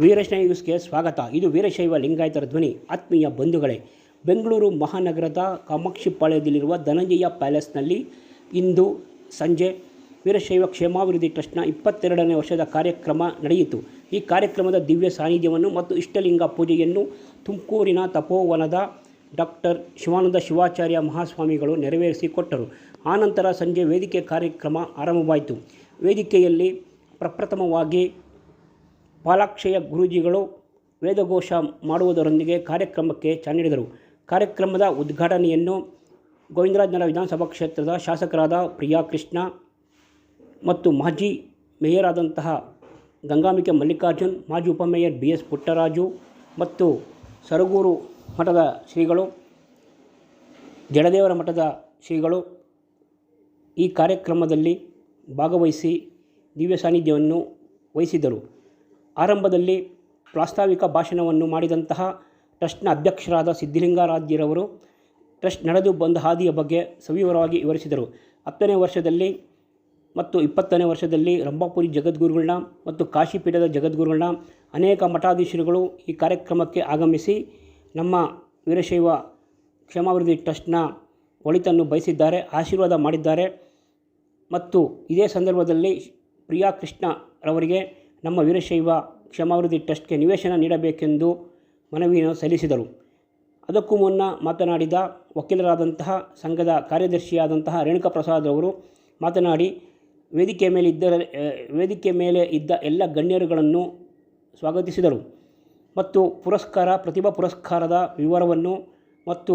ವೀರಶೈವ ನ್ಯೂಸ್ಗೆ ಸ್ವಾಗತ. ಇದು ವೀರಶೈವ ಲಿಂಗಾಯತರ ಧ್ವನಿ. ಆತ್ಮೀಯ ಬಂಧುಗಳೇ, ಬೆಂಗಳೂರು ಮಹಾನಗರದ ಕಾಮಾಕ್ಷಿಪಾಳ್ಯದಲ್ಲಿರುವ ಧನಂಜಯ ಪ್ಯಾಲೇಸ್ನಲ್ಲಿ ಇಂದು ಸಂಜೆ ವೀರಶೈವ ಕ್ಷೇಮಾಭಿವೃದ್ಧಿ ಟ್ರಸ್ಟ್ನ ಇಪ್ಪತ್ತೆರಡನೇ ವರ್ಷದ ಕಾರ್ಯಕ್ರಮ ನಡೆಯಿತು. ಈ ಕಾರ್ಯಕ್ರಮದ ದಿವ್ಯ ಸಾನ್ನಿಧ್ಯವನ್ನು ಮತ್ತು ಇಷ್ಟಲಿಂಗ ಪೂಜೆಯನ್ನು ತುಮಕೂರಿನ ತಪೋವನದ ಡಾಕ್ಟರ್ ಶಿವಾನಂದ ಶಿವಾಚಾರ್ಯ ಮಹಾಸ್ವಾಮಿಗಳು ನೆರವೇರಿಸಿಕೊಟ್ಟರು. ಆನಂತರ ಸಂಜೆ ವೇದಿಕೆ ಕಾರ್ಯಕ್ರಮ ಆರಂಭವಾಯಿತು. ವೇದಿಕೆಯಲ್ಲಿ ಪ್ರಪ್ರಥಮವಾಗಿ ಪಾಲಾಕ್ಷಯ ಗುರೂಜಿಗಳು ವೇದಘೋಷ ಮಾಡುವುದರೊಂದಿಗೆ ಕಾರ್ಯಕ್ರಮಕ್ಕೆ ಚಾಲನೆ ನೀಡಿದರು ಕಾರ್ಯಕ್ರಮದ ಉದ್ಘಾಟನೆಯನ್ನು ಗೋವಿಂದರಾಜನಗರ ವಿಧಾನಸಭಾ ಕ್ಷೇತ್ರದ ಶಾಸಕರಾದ ಪ್ರಿಯಾ ಕೃಷ್ಣ ಮತ್ತು ಮಾಜಿ ಮೇಯರ್ ಆದಂತಹ ಗಂಗಾಂಬಿಕೆ ಮಲ್ಲಿಕಾರ್ಜುನ್, ಮಾಜಿ ಉಪಮೇಯರ್ ಬಿ ಎಸ್ ಪುಟ್ಟರಾಜು ಮತ್ತು ಸರಗೂರು ಮಠದ ಶ್ರೀಗಳು, ಜಡದೇವರ ಮಠದ ಶ್ರೀಗಳು ಈ ಕಾರ್ಯಕ್ರಮದಲ್ಲಿ ಭಾಗವಹಿಸಿ ದಿವ್ಯ ಸಾನ್ನಿಧ್ಯವನ್ನು ವಹಿಸಿದರು ಆರಂಭದಲ್ಲಿ ಪ್ರಾಸ್ತಾವಿಕ ಭಾಷಣವನ್ನು ಮಾಡಿದಂತಹ ಟ್ರಸ್ಟ್ನ ಅಧ್ಯಕ್ಷರಾದ ಸಿದ್ಧಲಿಂಗಾರಾಧ್ಯರವರು ಟ್ರಸ್ಟ್ ನಡೆದು ಬಂದ ಹಾದಿಯ ಬಗ್ಗೆ ಸವಿವರವಾಗಿ ವಿವರಿಸಿದರು. ಹತ್ತನೇ ವರ್ಷದಲ್ಲಿ ಮತ್ತು ಇಪ್ಪತ್ತನೇ ವರ್ಷದಲ್ಲಿ ರಂಭಾಪುರಿ ಜಗದ್ಗುರುಗಳನ್ನ ಮತ್ತು ಕಾಶಿಪೀಠದ ಜಗದ್ಗುರುಗಳನ್ನ ಅನೇಕ ಮಠಾಧೀಶರುಗಳು ಈ ಕಾರ್ಯಕ್ರಮಕ್ಕೆ ಆಗಮಿಸಿ ನಮ್ಮ ವೀರಶೈವ ಕ್ಷೇಮಾಭಿವೃದ್ಧಿ ಟ್ರಸ್ಟ್ನ ಒಳಿತನ್ನು ಬಯಸಿದ್ದಾರೆ, ಆಶೀರ್ವಾದ ಮಾಡಿದ್ದಾರೆ. ಮತ್ತು ಇದೇ ಸಂದರ್ಭದಲ್ಲಿ ಪ್ರಿಯಾ ಕೃಷ್ಣರವರಿಗೆ ನಮ್ಮ ವೀರಶೈವ ಕ್ಷಮಾವೃದ್ಧಿ ಟ್ರಸ್ಟ್ಗೆ ನಿವೇಶನ ನೀಡಬೇಕೆಂದು ಮನವಿಯನ್ನು ಸಲ್ಲಿಸಿದರು. ಅದಕ್ಕೂ ಮುನ್ನ ಮಾತನಾಡಿದ ವಕೀಲರಾದಂತಹ ಸಂಘದ ಕಾರ್ಯದರ್ಶಿಯಾದಂತಹ ರೇಣುಕಾ ಪ್ರಸಾದ್ ಅವರು ಮಾತನಾಡಿ, ವೇದಿಕೆ ಮೇಲೆ ಇದ್ದ, ವೇದಿಕೆ ಮೇಲೆ ಇದ್ದ ಎಲ್ಲ ಗಣ್ಯರುಗಳನ್ನು ಸ್ವಾಗತಿಸಿದರು ಮತ್ತು ಪುರಸ್ಕಾರ, ಪ್ರತಿಭಾ ಪುರಸ್ಕಾರದ ವಿವರವನ್ನು ಮತ್ತು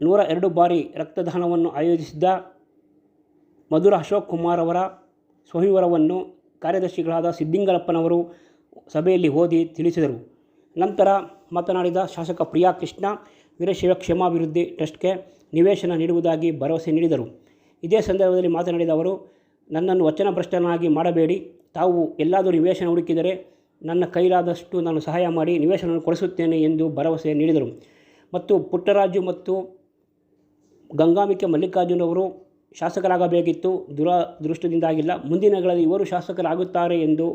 ನೂರ ಎರಡು ಬಾರಿ ರಕ್ತದಾನವನ್ನು ಆಯೋಜಿಸಿದ್ದ ಮಧುರ ಅಶೋಕ್ ಕುಮಾರ್ ಅವರ ಸ್ವವಿವರವನ್ನು ಕಾರ್ಯದರ್ಶಿಗಳಾದ ಸಿದ್ದಿಂಗಲಪ್ಪನವರು ಸಭೆಯಲ್ಲಿ ಓದಿ ತಿಳಿಸಿದರು. ನಂತರ ಮಾತನಾಡಿದ ಶಾಸಕ ಪ್ರಿಯಾ ಕೃಷ್ಣ, ವೀರಶೈವ ಕ್ಷೇಮಾಭಿವೃದ್ಧಿ ಟ್ರಸ್ಟ್ಗೆ ನಿವೇಶನ ನೀಡುವುದಾಗಿ ಭರವಸೆ ನೀಡಿದರು. ಇದೇ ಸಂದರ್ಭದಲ್ಲಿ ಮಾತನಾಡಿದ ಅವರು, ನನ್ನನ್ನು ವಚನಭ್ರಷ್ಟನಾಗಿ ಮಾಡಬೇಡಿ. ತಾವು ಎಲ್ಲಾದರೂ ನಿವೇಶನ ಹುಡುಕಿದರೆ ನನ್ನ ಕೈಲಾದಷ್ಟು ನಾನು ಸಹಾಯ ಮಾಡಿ ನಿವೇಶನವನ್ನು ಕೊಡಿಸುತ್ತೇನೆ ಎಂದು ಭರವಸೆ ನೀಡಿದರು. ಮತ್ತು ಪುಟ್ಟರಾಜು ಮತ್ತು ಗಂಗಾಂಬಿಕೆ ಮಲ್ಲಿಕಾರ್ಜುನ್ ಅವರು ಶಾಸಕರಾಗಬೇಕಿತ್ತು. ದುರದೃಷ್ಟದಿಂದಾಗಿಲ್ಲ ಮುಂದಿನಗಳಲ್ಲಿ ದಿನಗಳಲ್ಲಿ ಇವರು ಶಾಸಕರಾಗುತ್ತಾರೆ ಎಂದು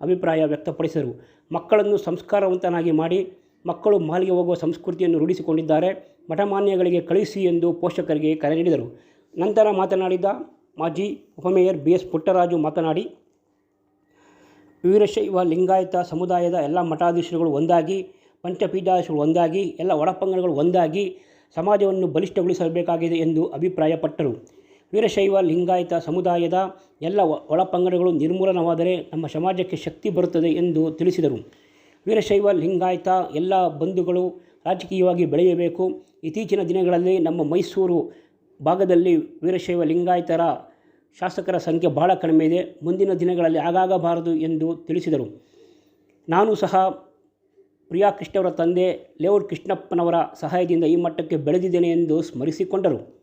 ಅಭಿಪ್ರಾಯ ವ್ಯಕ್ತಪಡಿಸಿದರು. ಮಕ್ಕಳನ್ನು ಸಂಸ್ಕಾರವಂತನಾಗಿ ಮಾಡಿ ಮಕ್ಕಳು ಮಾಲಿಗೆ ಹೋಗುವ ಸಂಸ್ಕೃತಿಯನ್ನು ರೂಢಿಸಿಕೊಂಡಿದ್ದಾರೆ. ಮಠಮಾನ್ಯಗಳಿಗೆ ಕಳಿಸಿ ಎಂದು ಪೋಷಕರಿಗೆ ಕರೆ ನೀಡಿದರು. ನಂತರ ಮಾತನಾಡಿದ ಮಾಜಿ ಉಪಮೇಯರ್ ಬಿ ಎಸ್ ಪುಟ್ಟರಾಜು ಮಾತನಾಡಿ, ವೀರಶೈವ ಲಿಂಗಾಯತ ಸಮುದಾಯದ ಎಲ್ಲ ಮಠಾಧೀಶರುಗಳು ಒಂದಾಗಿ ಪಂಚಪೀಠಾಧೀಶರು ಒಂದಾಗಿ, ಎಲ್ಲ ಒಳಪಂಗಡಗಳು ಒಂದಾಗಿ, ಸಮಾಜವನ್ನು ಬಲಿಷ್ಠಗೊಳಿಸಬೇಕಾಗಿದೆ ಎಂದು ಅಭಿಪ್ರಾಯಪಟ್ಟರು. ವೀರಶೈವ, ಲಿಂಗಾಯತ ಸಮುದಾಯದ ಎಲ್ಲ ಒಳಪಂಗಡಗಳು ನಿರ್ಮೂಲನವಾದರೆ ನಮ್ಮ ಸಮಾಜಕ್ಕೆ ಶಕ್ತಿ ಬರುತ್ತದೆ ಎಂದು ತಿಳಿಸಿದರು. ವೀರಶೈವ, ಲಿಂಗಾಯತ ಎಲ್ಲ ಬಂಧುಗಳು ರಾಜಕೀಯವಾಗಿ ಬೆಳೆಯಬೇಕು. ಇತ್ತೀಚಿನ ದಿನಗಳಲ್ಲಿ ನಮ್ಮ ಮೈಸೂರು ಭಾಗದಲ್ಲಿ ವೀರಶೈವ, ಲಿಂಗಾಯತರ ಶಾಸಕರ ಸಂಖ್ಯೆ ಬಹಳ ಕಡಿಮೆ ಇದೆ. ಮುಂದಿನ ದಿನಗಳಲ್ಲಿ ಆಗಾಗಬಾರದು ಎಂದು ತಿಳಿಸಿದರು. ನಾನು ಸಹ ಪ್ರಿಯಾ ಕೃಷ್ಣವರ ತಂದೆ ಲೇಔಟ್ ಕೃಷ್ಣಪ್ಪನವರ ಸಹಾಯದಿಂದ ಈ ಮಟ್ಟಕ್ಕೆ ಬೆಳೆದಿದ್ದೇನೆ ಎಂದು ಸ್ಮರಿಸಿಕೊಂಡರು.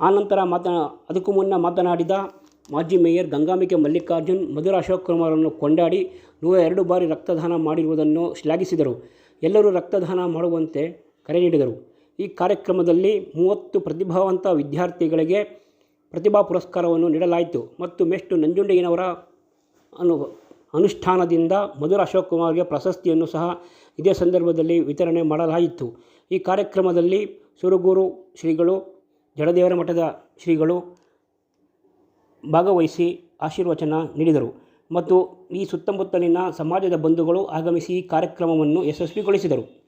ಆನಂತರ ಮಾತ ಅದಕ್ಕೂ ಮುನ್ನ ಮಾತನಾಡಿದ ಮಾಜಿ ಮೇಯರ್ ಗಂಗಾಂಬಿಕೆ ಮಲ್ಲಿಕಾರ್ಜುನ್, ಮಧುರ ಅಶೋಕ್ ಕುಮಾರನ್ನು ಕೊಂಡಾಡಿ ನೂರ ಎರಡು ಬಾರಿ ರಕ್ತದಾನ ಮಾಡಿರುವುದನ್ನು ಶ್ಲಾಘಿಸಿದರು. ಎಲ್ಲರೂ ರಕ್ತದಾನ ಮಾಡುವಂತೆ ಕರೆ ನೀಡಿದರು. ಈ ಕಾರ್ಯಕ್ರಮದಲ್ಲಿ ಮೂವತ್ತು ಪ್ರತಿಭಾವಂತ ವಿದ್ಯಾರ್ಥಿಗಳಿಗೆ ಪ್ರತಿಭಾ ಪುರಸ್ಕಾರವನ್ನು ನೀಡಲಾಯಿತು ಮತ್ತು ಮೆಷ್ಟು ನಂಜುಂಡಯ್ಯನವರ ಅನು, ಅನುಷ್ಠಾನದಿಂದ ಮಧುರ ಅಶೋಕ್ ಕುಮಾರ್ಗೆ ಪ್ರಶಸ್ತಿಯನ್ನು ಸಹ ಇದೇ ಸಂದರ್ಭದಲ್ಲಿ ವಿತರಣೆ ಮಾಡಲಾಯಿತು. ಈ ಕಾರ್ಯಕ್ರಮದಲ್ಲಿ ಸುರಗೂರು ಶ್ರೀಗಳು ಜಡದೇವರ ಮಠದ ಶ್ರೀಗಳು ಭಾಗವಹಿಸಿ ಆಶೀರ್ವಚನ ನೀಡಿದರು. ಮತ್ತು ಈ ಸುತ್ತಮುತ್ತಲಿನ ಸಮಾಜದ ಬಂಧುಗಳು ಆಗಮಿಸಿ ಕಾರ್ಯಕ್ರಮವನ್ನು ಯಶಸ್ವಿಗೊಳಿಸಿದರು.